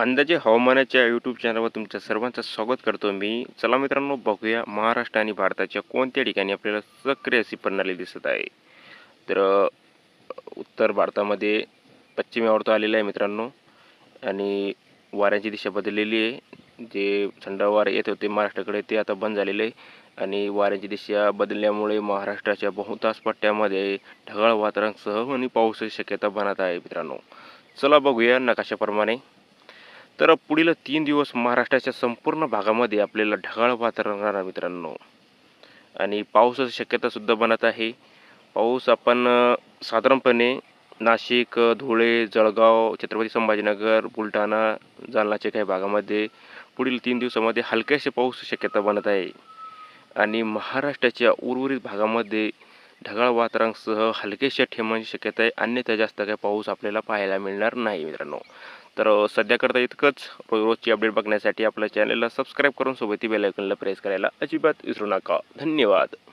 अंदाजे हवामानाच्या यूट्यूब चॅनलवर तुमच्या सर्वांचं स्वागत करतो मी. चला मित्रांनो बघूया महाराष्ट्र आणि भारताच्या कोणत्या ठिकाणी आपल्याला सक्रिय अशी प्रणाली दिसत आहे. तर उत्तर भारतामध्ये पश्चिमी आवर्त आलेला आहे मित्रांनो. आणि वाऱ्याची दिशा बदललेली आहे. जे थंड वारे येत होते महाराष्ट्राकडे ते आता बंद झालेले आहे. आणि वाऱ्यांची दिशा बदलल्यामुळे महाराष्ट्राच्या बहुतांश पट्ट्यामध्ये ढगाळ वातावरणासह आणि पावसाची शक्यता बनत आहे मित्रांनो. चला बघूया नकाशाप्रमाणे. तर पुढील तीन दिवस महाराष्ट्राच्या संपूर्ण भागामध्ये आपल्याला ढगाळ वातावरण राहणार मित्रांनो. आणि पावसाची शक्यतासुद्धा बनत आहे. पाऊस आपण साधारणपणे नाशिक धुळे जळगाव छत्रपती संभाजीनगर बुलढाणा जालनाच्या काही भागामध्ये पुढील तीन दिवसामध्ये हलक्याशे पाऊस शक्यता बनत आहे. आणि महाराष्ट्राच्या उर्वरित भागामध्ये ढगाळ वातावरणासह हलकेशा ठेवण्याची म्हणजे शक्यता आहे. अन्यथा जास्त काही पाऊस आपल्याला पाहायला मिळणार नाही मित्रांनो. तर सध्या सध्याकरता इतकंच. रोजची अपडेट बघण्यासाठी आपल्या चॅनलला सबस्क्राईब करून सोबत बेल प्रेस करायला अजिबात विसरू नका. धन्यवाद.